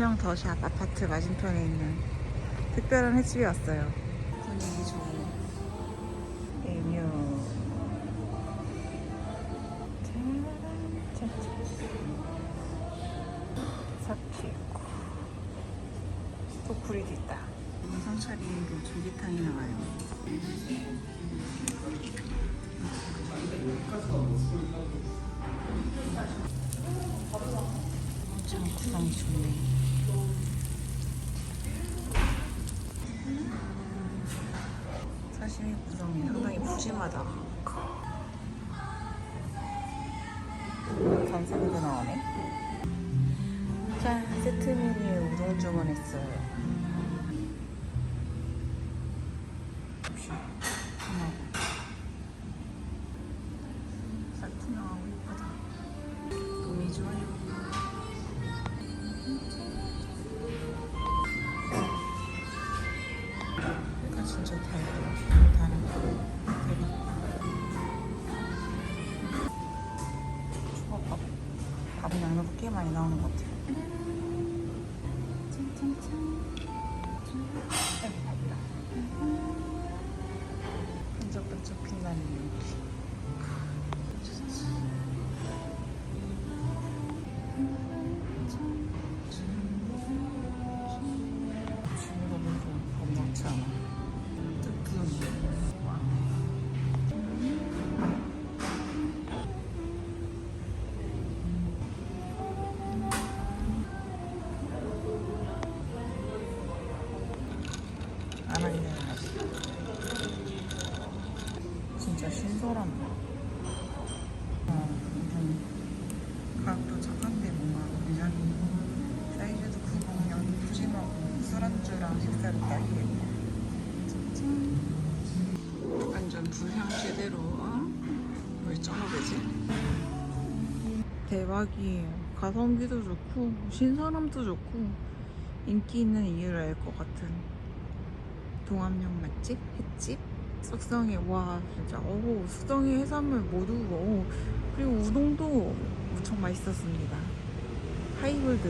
부평 더샵 아파트 맞은편에 있는 특별한 횟집에 왔어요. 분위기 좋은 메뉴. 짜라란짜짜. 삭제 있고 또 불이도 있다. 성차리로 조기탕이 나와요. 참 구성이 좋네. 사시미 구성이 상당히 푸짐하다. 감사합니다 나오네. 자, 세트 메뉴 우동 주문했어요. 살트 이쁘다. 좋아요. 진짜 달다. 밥은 양념도 꽤 많이 나오는 것 같아요. 안 하긴 해야지. 진짜 신선하다. 어, 엄청 가격도 착한데 뭔가 굉장히 사이즈도 크고 양이 푸짐하고 술안주랑 식사를 딱이게. 짠. 완전 불향 제대로 어? 왜 ጨ어배지? 대박이에요. 가성비도 좋고 신선함도 좋고 인기 있는 이유를 알 것 같은 동암역 맛집? 횟집? 숙성에 와 진짜. 어우 숙성의 해산물 모두 어 그리고 우동도 무척 맛있었습니다. 하이볼드